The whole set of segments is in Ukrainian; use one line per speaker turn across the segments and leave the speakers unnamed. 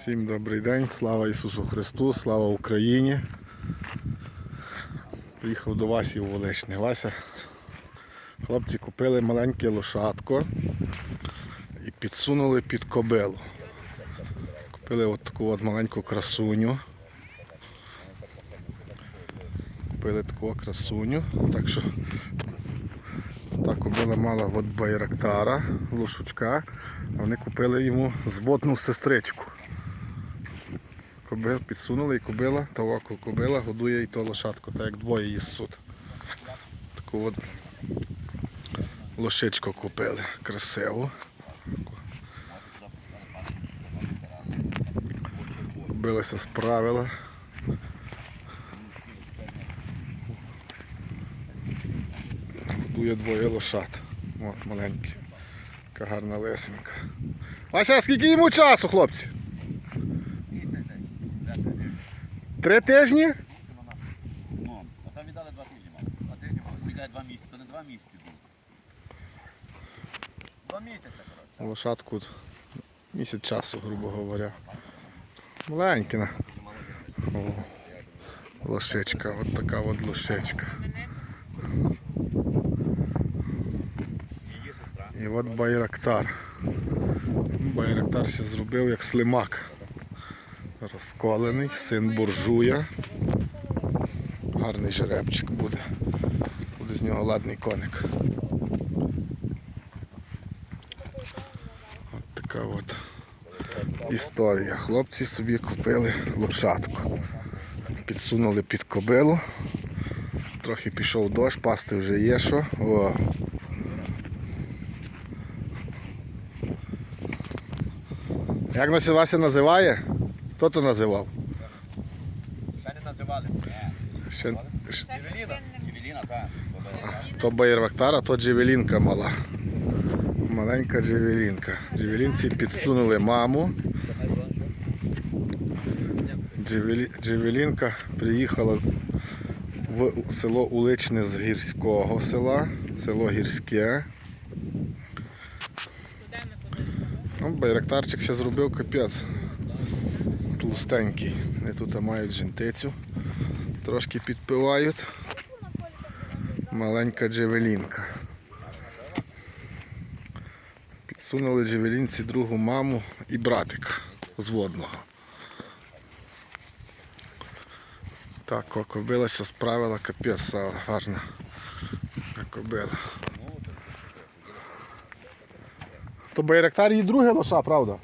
Всім добрий день, слава Ісусу Христу, слава Україні. Приїхав до Васі у Воличне. Вася, хлопці купили маленьке лошадко і підсунули під кобилу. Купили от таку от маленьку красуню. Купили таку красуню. Так що та кобила мала от байрактара, лошучка, а вони купили йому зводну сестричку. Кобил підсунули і кобила, та око кобила годує і то лошадку, так як двоє їсуть. Таку от лошичку купили, красиву. Кобилася справила. Годує двоє лошад. От маленькі. Така гарна лесенька. Вася, скільки йому часу, хлопці? Три тижні?
Ну, а там віддали два тижні, мав. Два тижні. Мені два місяці, то не два місяці було. Два місяці, коротше.
Лошадку місяць часу, грубо говоря. Маленькина. Лошечка, от така от лошечка. І от байрактар. Байрактар ся зробив як слимак. Розколений, син буржуя. Гарний жеребчик буде. Буде з нього ладний коник. От така от історія. Хлопці собі купили лошадку. Підсунули під кобилу. Трохи пішов дощ, пасти вже є що. О. Як нас Вася називає? Хто то називав?
Ще не називали.
Ще, ще-
Джевеліна. Джевеліна, так.
то Байрактара, то джевелінка мала. Маленька джевелінка. Джевелінці підсунули маму. Джевелінка приїхала в село Уличне з гірського села, село Гірське. Ну, Байрактарчик ще зробив капець. Тлустенький. Вони тут мають жентицю. Трошки підпивають. Маленька джевелінка. Підсунули джевелінці другу маму і братика зводного. Так, о, кобилася, справила капець гарна. Кобила. То байрактар її друге лоша, правда?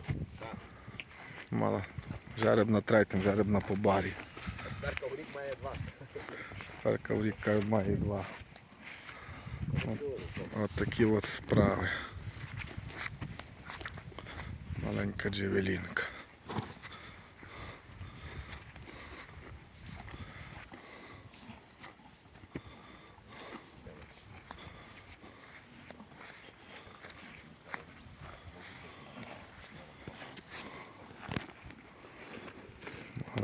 Мала. Жереб на третім, жереб на побарі.
Перка в рік має два.
Перка в рік має два. От, от такі от справи. Маленька джевелінка.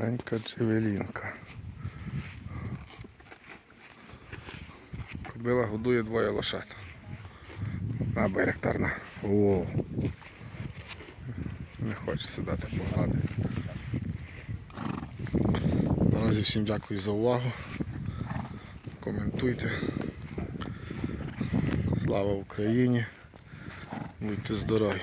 Маленька джевелінка. Кобила годує двоє лошад. На байрактарна. О. Не хоче сідати погладити. Наразі всім дякую за увагу. Коментуйте. Слава Україні. Будьте здорові.